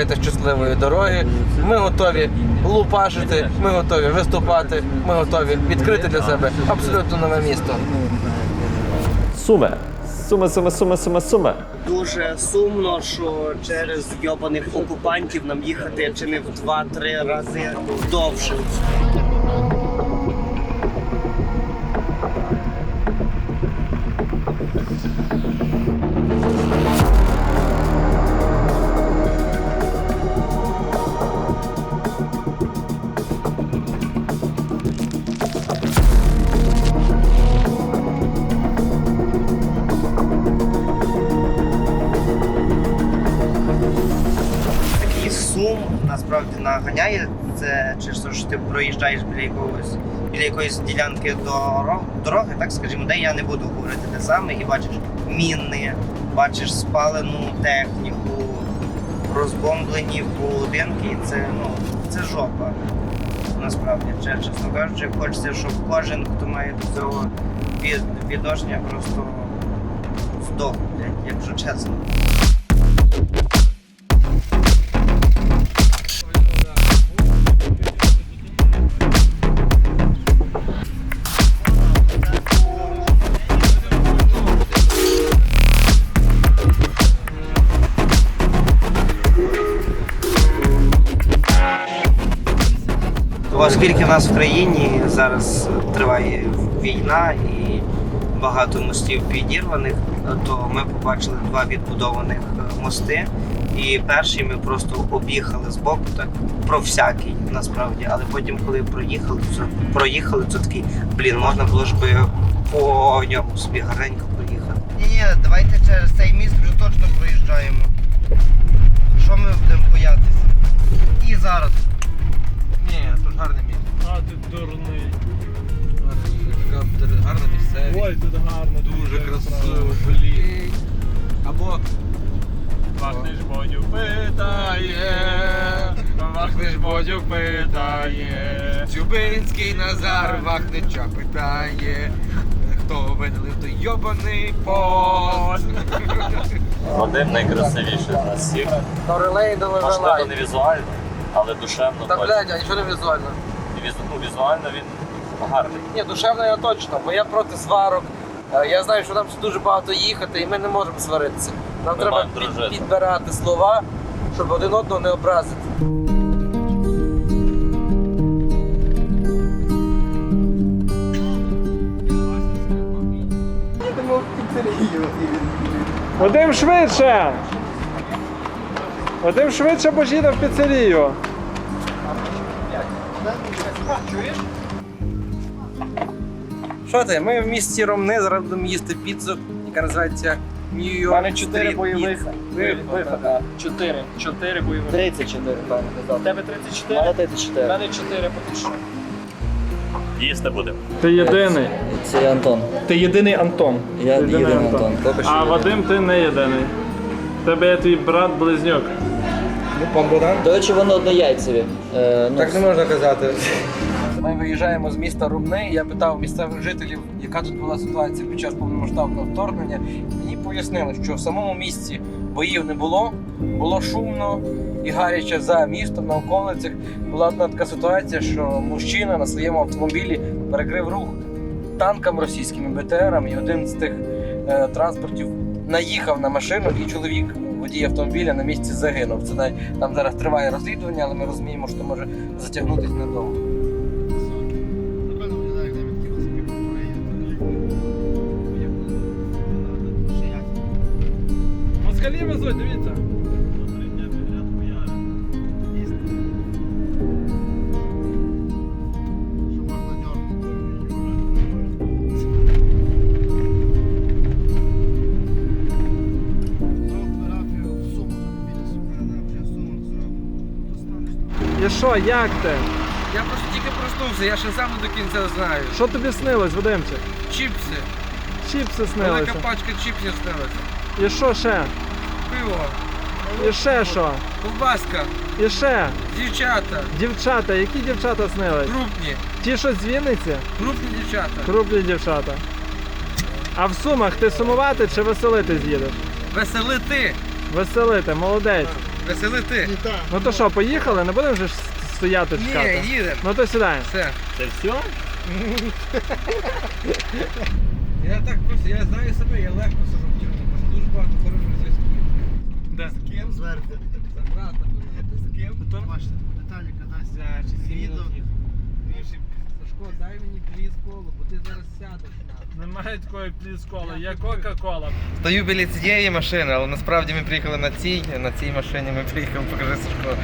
бажаєте щасливої дороги. Ми готові лупашити, ми готові виступати, ми готові відкрити для себе абсолютно нове місто. Суми. Суми, суми, суми, суми, суми. Дуже сумно, що через йобаних окупантів нам їхати чи не в два-три рази довше. Насправді наганяє. Це те, що ти проїжджаєш біля якогось біля якоїсь ділянки дорог, дороги, так скажімо, де я не буду говорити де саме, і бачиш міни, бачиш спалену техніку, розбомблені будинки. І Це ну це жопа. Насправді, Че- чесно кажучи, хочеться, щоб кожен, хто має до цього від, відношення, просто здох, якщо чесно. Оскільки в нас в країні зараз триває війна і багато мостів підірваних, то ми побачили два відбудованих е, мости. І перший ми просто об'їхали з боку, так про всякий насправді. Але потім, коли проїхали, то проїхали, то такий, блін, можна було ж би по ньому собі гарненько проїхати. Ні, ні, давайте через цей міст Вахнеш питає. Чубинський Назар Вахнича питає, хто видалив той йобаний пост. Вадим найкрасивіший з нас всіх. Торелей Можливо, не візуально, але душевно Та блядь, а нічого не візуально. І візу- ну, візуально він гарний. Ні, душевно я точно, бо я проти сварок. Е, Я знаю, що нам ще дуже багато їхати, і ми не можемо сваритися. Нам Ми треба маємо під- дружити. підбирати слова, щоб один одного не образити. Вадим швидше! Вадим швидше, бо їде в піцерію. Що ти? Ми в місті Ромни зараз будемо їсти піцу, яка називається New York У мене 4 бойових вихода. 4. 4 бойових. 34, певно, У тебе У 34? мене У мене 4, поки що. Їсти будемо. Ти єдиний. Це Антон. Ти єдиний Антон. Я Ти єдиний Антон. Поки що А єдиний. Вадим, ти не єдиний. В тебе є твій брат-близнюк. Пан Богдан? До речі, воно однояйцеві. Е, ну, Так не можна казати. Ми виїжджаємо з міста Рубни. Я питав місцевих жителів, яка тут була ситуація під час повномасштабного вторгнення. Мені пояснили, що в самому місті боїв не було, було шумно і гаряче за містом на околицях. Була одна така ситуація, що мужчина на своєму автомобілі перекрив рух танкам російськими БТРами, і один з тих е, транспортів наїхав на машину, і чоловік. Водій автомобіля на місці загинув. Це навіть- там зараз триває розслідування, але ми розуміємо, що може затягнутися надовго. Москалі везуть, дивіться. Що, як ти? Я просто тільки проснувся, я ще сам не до кінця знаю. Що тобі снилось, Вадимчик? Чіпси. Чіпси Велика пачка чіпсів снилася. І що ще? Пиво, І ще що? ковбаска, І ще? дівчата, Дівчата, які дівчата снились? крупні, Ті, що з Вінниці? крупні дівчата. Крупні дівчата. А в Сумах ти сумувати чи веселити з'їдеш? Веселити, Веселити, молодець. Весели ти. Ну то що, поїхали? Не будемо вже ж стояти чекати? Ні, їдемо. Ну то сідаємо. Все. Це все? Я так просто, я знаю себе, я легко сижу в тюрмі, просто дуже багато хороших зв'язків. Де? З ким? Зверху. За брата. З ким? Бачите, Віталіка дасть За 6 відео. Сашко, дай мені пліз колу, бо ти зараз сядеш. Немає такої плісколи, є Кока-Кола. Стою біля цієї машини, але насправді ми приїхали на цій. На цій машині ми приїхали, покажи Сашко.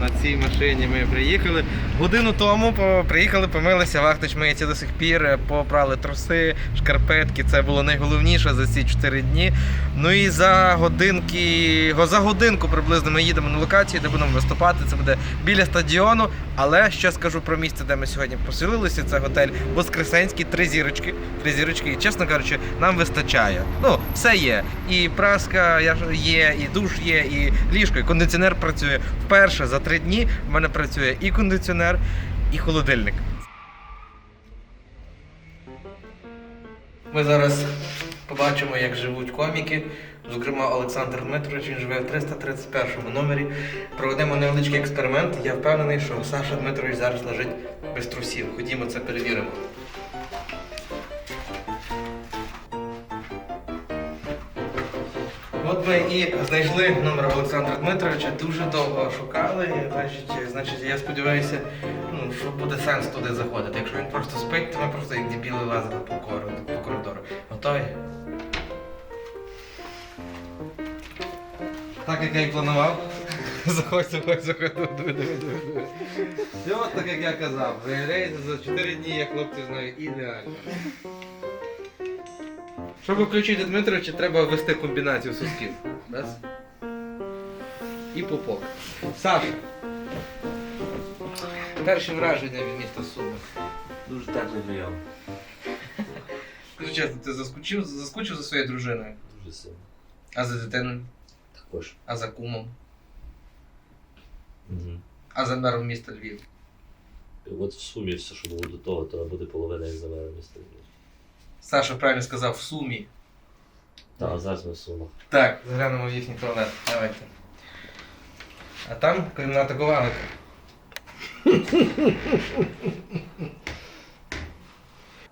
На цій машині ми приїхали. Годину тому приїхали, помилися, вахтич миється до сих пір, е, попрали труси, шкарпетки. Це було найголовніше за ці 4 дні. Ну і за годинки, за годинку приблизно ми їдемо на локацію, де будемо виступати. Це буде біля стадіону. Але ще скажу про місце, де ми сьогодні поселилися. Це готель Воскресенський, три зірочки. Три зірочки. І чесно кажучи, нам вистачає. Ну, все є. І праска є, і душ є, і ліжко, і кондиціонер працює. Вперше за три дні в мене працює і кондиціонер, і холодильник. Ми зараз побачимо, як живуть коміки. Зокрема, Олександр Дмитрович, він живе в 331 номері. Проведемо невеличкий експеримент. Я впевнений, що Саша Дмитрович зараз лежить без трусів. Ходімо це перевіримо. От ми і знайшли номер Олександра Дмитровича, дуже довго шукали. і, Значить, значить, я сподіваюся, ну, що буде сенс туди заходити. Якщо він просто спить, то ми просто як дебіли лазили по коридору. По коридору. Готові? Так як я і планував. Заходь, заходь, заходь. Все так, як я казав. Виявляється, за 4 дні я хлопці знаю ідеально. Щоб включити Дмитровича, треба ввести комбінацію сосків. Раз. І пупок. Саша. Перші враження від міста Суми. Дуже теплий прийом. Скажи чесно, ти заскучив, заскучив за своєю дружиною? Дуже сильно. А за дитиною? Також. А за кумом? Угу. А за мером міста Львів? От в сумі все, що було до того, то буде половина як за мене міста. Саша правильно сказав в сумі. Та, а зараз ми в сумах. Так, заглянемо в їхній туалет. Давайте. А там кімната ковалика.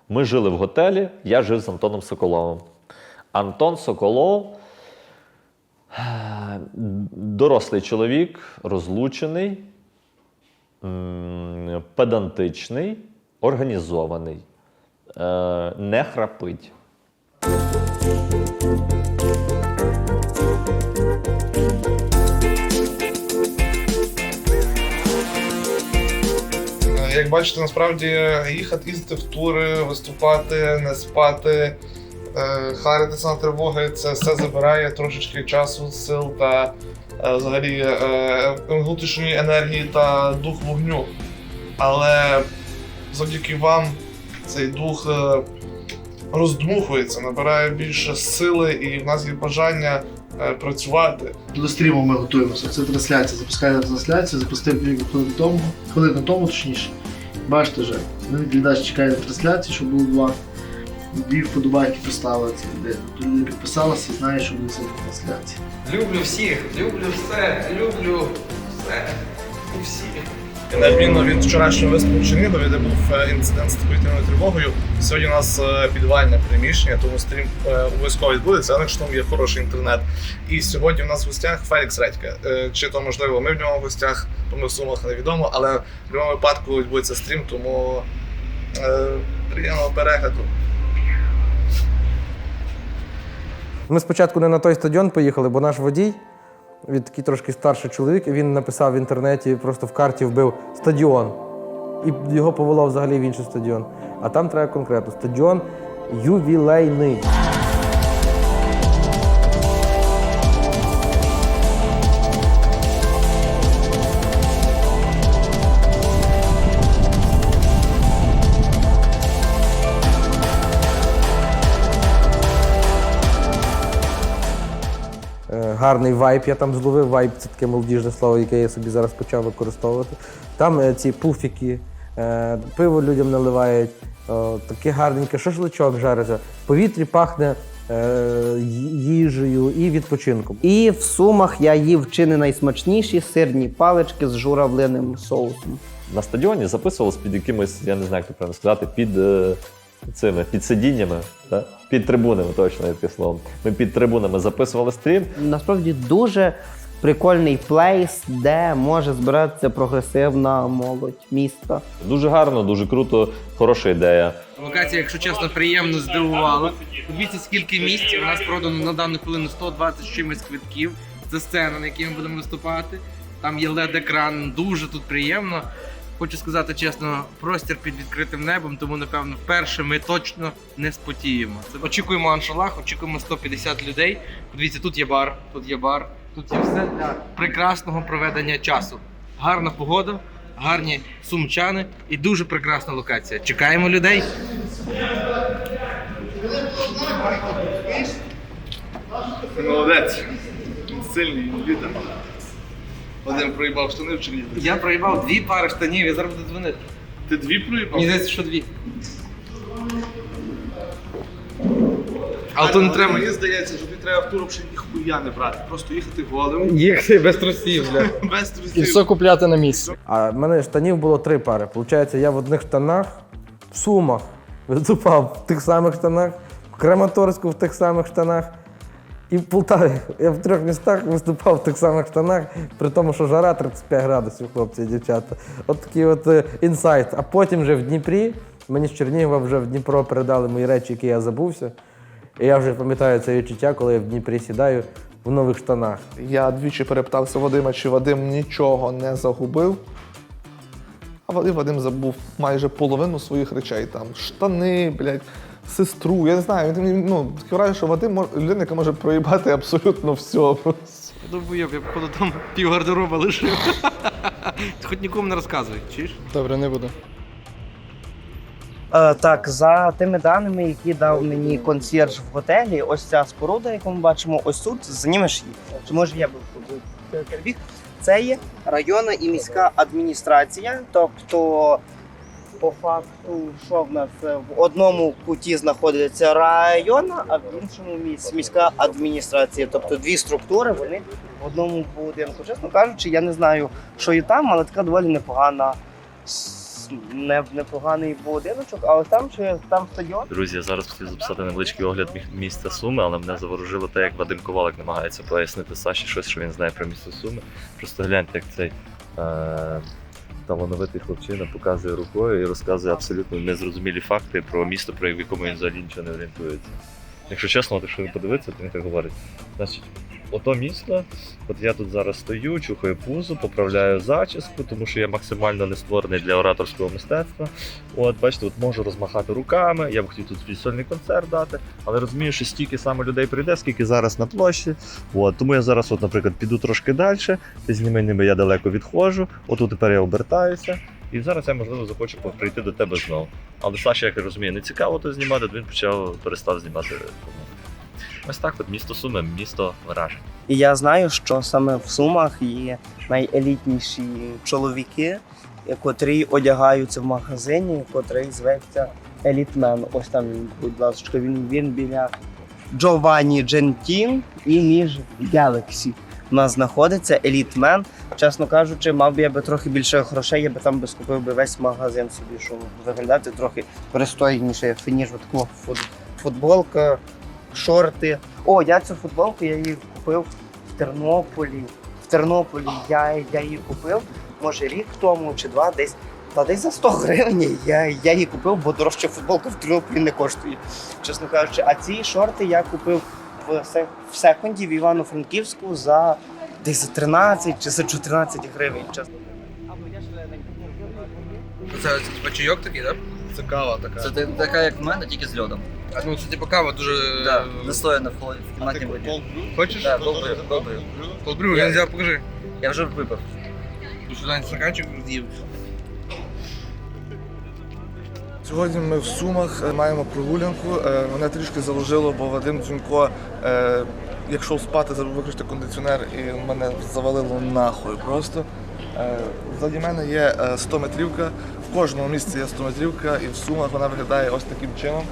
Ми жили в готелі, я жив з Антоном Соколовим. Антон Соколов дорослий чоловік, розлучений, педантичний, організований, не храпить. Як бачите, насправді їхати їздити в тури, виступати, не спати, е, харитися на тривоги, це все забирає трошечки часу, сил та е, взагалі е, внутрішньої енергії та дух вогню. Але завдяки вам цей дух е, роздмухується, набирає більше сили, і в нас є бажання е, працювати. До стріму ми готуємося. Це трансляція. Запускає трансляцію, запустив кілька хвилин тому, хвилину тому точніше. Бачите вже, глядач чекає на трансляцію, щоб було два. Дві вподобайки поставили. Тобто люди підписалися і знають, що буде це трансляція. Люблю всіх, люблю все, люблю все. І всіх. На відміну від вчорашнього виступу Чернігові, де був е, інцидент з повітряною тривогою. Сьогодні у нас е, підвальне приміщення, тому стрім е, обов'язково відбудеться, але якщо там є хороший інтернет. І сьогодні у нас в гостях Фелікс Редька. Чи то можливо ми в нього в гостях, то ми в сумах невідомо, але в будь-якому випадку відбудеться стрім, тому приємного перегляду. Ми спочатку не на той стадіон поїхали, бо наш водій, він такий трошки старший чоловік, і він написав в інтернеті, просто в карті вбив стадіон. І його повело взагалі в інший стадіон. А там треба конкретно стадіон ювілейний. Гарний вайб. Я там зловив вайб, це таке молодіжне слово, яке я собі зараз почав використовувати. Там е, ці пуфіки, е, пиво людям наливають, таке гарненьке, шашличок жариться. В повітрі пахне е, їжею і відпочинком. І в сумах я їв чи не найсмачніші сирні палички з журавлиним соусом. на стадіоні записувалось під якимось, я не знаю, як це правильно сказати, під е, цими під сидіннями, да? Під трибунами, точно яке слово. Ми під трибунами записували стрім. Насправді дуже прикольний плейс, де може збиратися прогресивна молодь міста. Дуже гарно, дуже круто, хороша ідея. Локація, якщо чесно, приємно здивувала. Подивіться, скільки місць. У нас продано на дану хвилину 120 з чимось квитків. Це сцена, на якій ми будемо виступати. Там є LED-екран, дуже тут приємно. Хочу сказати чесно, простір під відкритим небом, тому напевно вперше ми точно не спотіємо. Очікуємо аншалах, очікуємо 150 людей. Подивіться, тут є бар, тут є бар, тут є все для прекрасного проведення часу. Гарна погода, гарні сумчани і дуже прекрасна локація. Чекаємо людей. Молодець. Сильний лідер. Вадим проїбав штани в Чернігові. Я проїбав дві пари штанів, я зараз буду дзвонити. Ти дві проїбав? Мені здається, що дві. Але то не треба. Мені здається, що тобі треба в тур взагалі ніхуя не брати. Просто їхати голим, Їхати без трусів, бля. без І трусів. все купляти на місці. А в мене штанів було три пари. Получається, я в одних штанах, в Сумах виступав в тих самих штанах, в Краматорську в тих самих штанах. І в Полтаві я в трьох містах виступав в тих самих штанах, при тому, що жара 35 градусів, хлопці і дівчата. От такий от е, інсайт. А потім вже в Дніпрі, мені з Чернігова вже в Дніпро передали мої речі, які я забувся. І я вже пам'ятаю це відчуття, коли я в Дніпрі сідаю в нових штанах. Я двічі перепитався Вадима, чи Вадим нічого не загубив. А Вадим Вадим забув майже половину своїх речей. Там штани, блядь, сестру. Я не знаю, він ну, таке враження, що Вадим мож- людина, яка може проїбати абсолютно все. Довбойоб, я походу там пів гардероба лишив. Хоч нікому не розказуй, чуєш? Добре, не буду. Е, так, за тими даними, які дав мені консьєрж в готелі, ось ця споруда, яку ми бачимо, ось тут знімеш її. Чи може я би перебіг? Це є районна і міська адміністрація. Тобто, по факту, що в нас е, в одному куті знаходиться районна, а в іншому міс- міська адміністрація. Тобто дві структури, вони в одному будинку. Чесно кажучи, я не знаю, що і там, але така доволі непогана. Не, непоганий будиночок, а ось там чи там стадіон. Друзі, я зараз хотів записати невеличкий огляд міста Суми, але мене заворожило те, як Вадим Ковалик намагається пояснити Саші щось, що він знає про місто Суми. Просто гляньте, як цей е- талановитий хлопчина показує рукою і розказує абсолютно незрозумілі факти про місто, про якому він взагалі нічого не орієнтується. Якщо чесно, то якщо він подивиться, то він так говорить. Значить, ото місто, от я тут зараз стою, чухаю пузо, поправляю зачіску, тому що я максимально не створений для ораторського мистецтва. От, бачите, от можу розмахати руками, я б хотів тут свій сольний концерт дати, але розумію, що стільки саме людей прийде, скільки зараз на площі. От, тому я зараз, от, наприклад, піду трошки далі, зніми ніби я далеко відходжу, отут тепер я обертаюся. І зараз я, можливо, захочу прийти до тебе знову. Але Саша, як я розумію, не цікаво то знімати, то він почав перестав знімати. Ось так, от місто Суми, місто вражень. І я знаю, що саме в Сумах є найелітніші чоловіки, котрі одягаються в магазині, котрий зветься Елітмен. Ось там він, будь ласка, він, він біля Джованні Джентін і між Galaxy. У нас знаходиться елітмен. Чесно кажучи, мав би я би трохи більше грошей, я би там би скупив би весь магазин собі, щоб виглядати трохи пристойніше, ніж таку футболка, шорти. О, я цю футболку я її купив в Тернополі. В Тернополі я, я її купив, може рік тому чи два, десь. Та десь за 100 гривень я, я її купив, бо дорожча футболка в Тернополі не коштує, чесно кажучи. А ці шорти я купив в, в секунді в Івано-Франківську за десь за 13 чи за 14 гривень. Чесно. Це типа чайок такий, так? Це кава така. Це така, як в мене, тільки з льодом. А ну це типу кава дуже. Да, настояна в холод- в кімнатній воді. Хочеш? Да, колбрив, колбрив. Колбрю, він взяв, покажи. Я вже випив. Ну, Сюди стаканчик з'їв. Сьогодні ми в Сумах е, маємо прогулянку. Е, Мене трішки заложило, бо Вадим Дзюнько, е, як йшов спати, забув виключити кондиціонер і мене завалило нахуй просто. Е, Ззаді мене є 100 метрівка. В кожному місці є 100 метрівка, і в Сумах вона виглядає ось таким чином.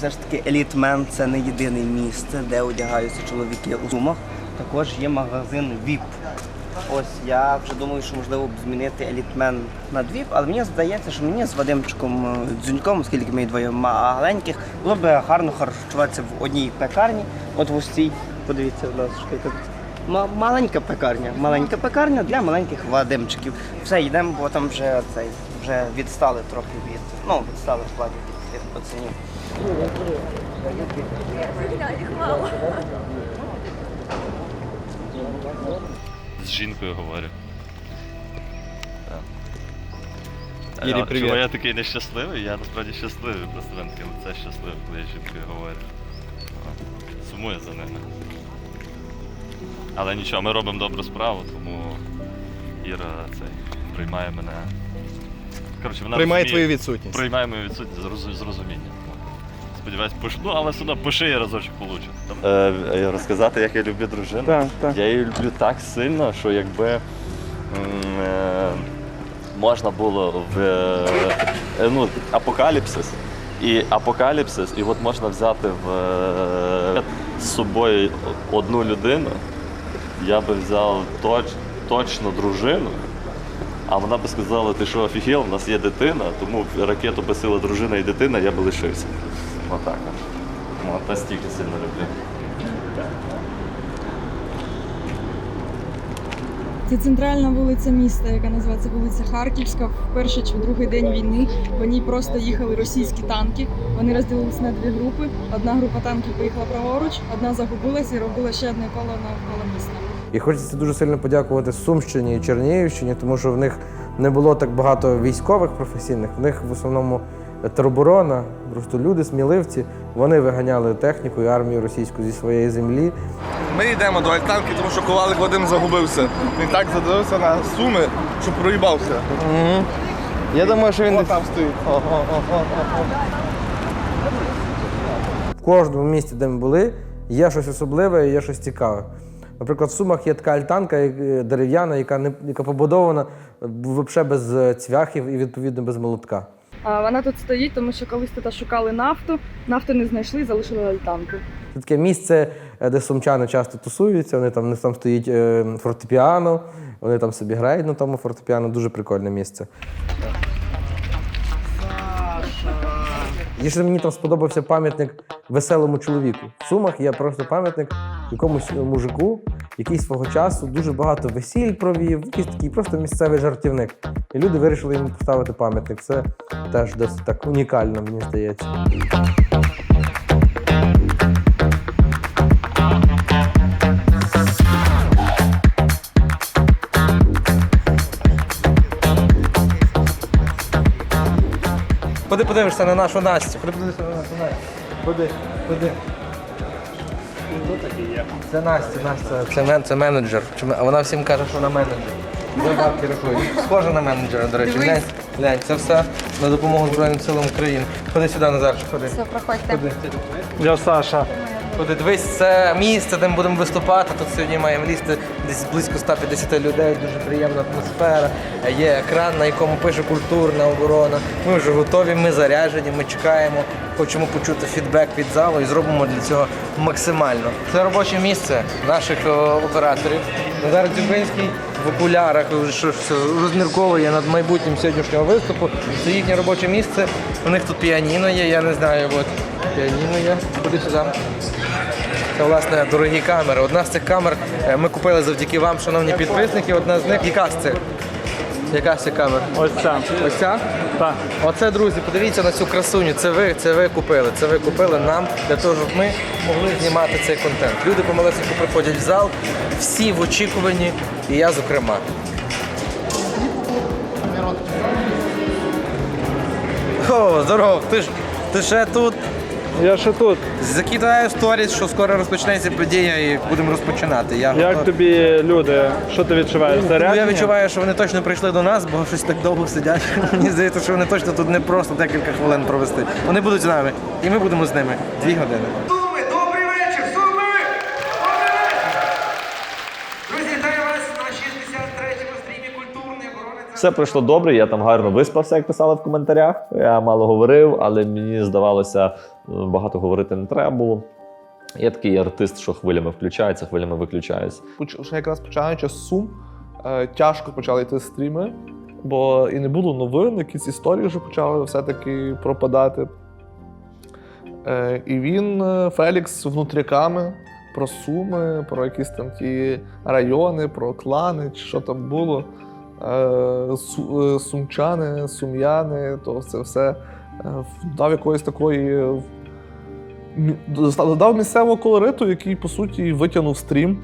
Все ж таки елітмен це не єдине місце, де одягаються чоловіки у сумах. Також є магазин VIP. Ось я вже думаю, що можливо б змінити елітмен на двіп, але мені здається, що мені з Вадимчиком е, Дзюньком, оскільки ми двоє маленьких, було б гарно харчуватися в одній пекарні. От в ось цій, подивіться, у нас що тут. Маленька пекарня, маленька пекарня для маленьких Вадимчиків. Все, йдемо, бо там вже цей вже відстали трохи від. Ну, відстали в плані від пацанів. З жінкою говорю. Ірі, А привіт. Чого я такий нещасливий? Я насправді щасливий, просто він таке лице щасливе, коли я з жінкою говорю. Сумую за ними. Але нічого, ми робимо добру справу, тому Іра цей приймає мене. Коротше, вона Приймає розуміє- твою відсутність. Приймає мою відсутність з розумінням. Сподіваюсь, пош... ну але все одно пиши я разочок получу. Е, розказати, як я люблю дружину. Так, так. Я її люблю так сильно, що якби м, е, можна було в е, ну, апокаліпсис. І апокаліпсис, і от можна взяти в, е, з собою одну людину. Я би взяв точ, точно дружину. А вона би сказала, ти що офігел, у нас є дитина, тому ракету би сила дружина і дитина, я би лишився. Отак. от. От настільки сильно люблю. Це центральна вулиця міста, яка називається вулиця Харківська. В перший чи в другий день війни по ній просто їхали російські танки. Вони розділилися на дві групи. Одна група танків поїхала праворуч, одна загубилася і робила ще одне коло навколо міста. І хочеться дуже сильно подякувати Сумщині і Чернігівщині, тому що в них не було так багато військових професійних. В них в основному тероборона, просто люди, сміливці. Вони виганяли техніку і армію російську зі своєї землі. Ми йдемо до альтанки, тому що ковалик Вадим загубився. Він так задивився на суми, що проїбався. Я думаю, що він О, там стоїть. В кожному місті, де ми були, є щось особливе, і є щось цікаве. Наприклад, в Сумах є така альтанка е, дерев'яна, яка не яка побудована взагалі без е, цвяхів і відповідно без молотка. А вона тут стоїть, тому що колись тут шукали нафту, нафту не знайшли, залишили альтанку. Це таке місце, е, де сумчани часто тусуються. Вони там, них там стоїть е, фортепіано, вони там собі грають на тому фортепіано. Дуже прикольне місце. І мені там сподобався пам'ятник веселому чоловіку. В Сумах є просто пам'ятник якомусь мужику, який свого часу дуже багато весіль провів, якийсь такий просто місцевий жартівник. І люди вирішили йому поставити пам'ятник. Це теж досить так унікально, мені здається. Ходи подивишся на нашу Настю. Ходи подивишся на нашу Настю. Ходи, ходи. Це Настя, Настя, це, мен, це менеджер. А вона всім каже, що вона менеджер. За бабки рахують. Схожа на менеджера, до речі. Глянь, глянь, це все на допомогу Збройним силам України. Ходи сюди, Назарчик, ходи. Все, проходьте. Ходи. Я Саша. Ходи, дивись, це місце, де ми будемо виступати. Тут сьогодні маємо лізти десь близько 150 людей, дуже приємна атмосфера. Є екран, на якому пише культурна оборона. Ми вже готові, ми заряджені, ми чекаємо, хочемо почути фідбек від залу і зробимо для цього максимально. Це робоче місце наших е, операторів. Назар Дзюбинський в окулярах що розмірковує над майбутнім сьогоднішнього виступу. Це їхнє робоче місце. У них тут піаніно є, я не знаю, от піаніно є. Куди сюди? Це власне дорогі камери. Одна з цих камер е, ми купили завдяки вам, шановні підписники. Одна з них яка з цих? Яка з цих камер? Ось ця. Ось ця? Так. Оце, друзі, подивіться на цю красуню. Це ви, це ви купили. Це ви купили нам для того, щоб ми могли знімати цей контент. Люди помалесенько приходять в зал, всі в очікуванні, і я зокрема. О, здоров, ти ж ти ще тут. Я ще тут. Закидаю сторіс, що скоро розпочнеться подія і будемо розпочинати. Я, Як готов- тобі люди? Що ти відчуваєш? Ну, Зарядження? я відчуваю, що вони точно прийшли до нас, бо щось так довго сидять. Мені здається, що вони точно тут не просто декілька хвилин провести. Вони будуть з нами, і ми будемо з ними дві години. Все пройшло добре, я там гарно виспався, як писали в коментарях. Я мало говорив, але мені здавалося, е, багато говорити не треба було. Я такий артист, що хвилями включається, хвилями виключається. Вже якраз починаючи з сум, е, тяжко почали йти стріми, бо і не було новин, якісь історії вже почали все-таки пропадати. Е, І він, Фелікс, внутряками про суми, про якісь там ті райони, про клани, чи що там було. Е, е, Сумчани, сум'яни, то це все е, дав якоїсь такої. Додав місцевого колориту, який, по суті, витягнув стрім.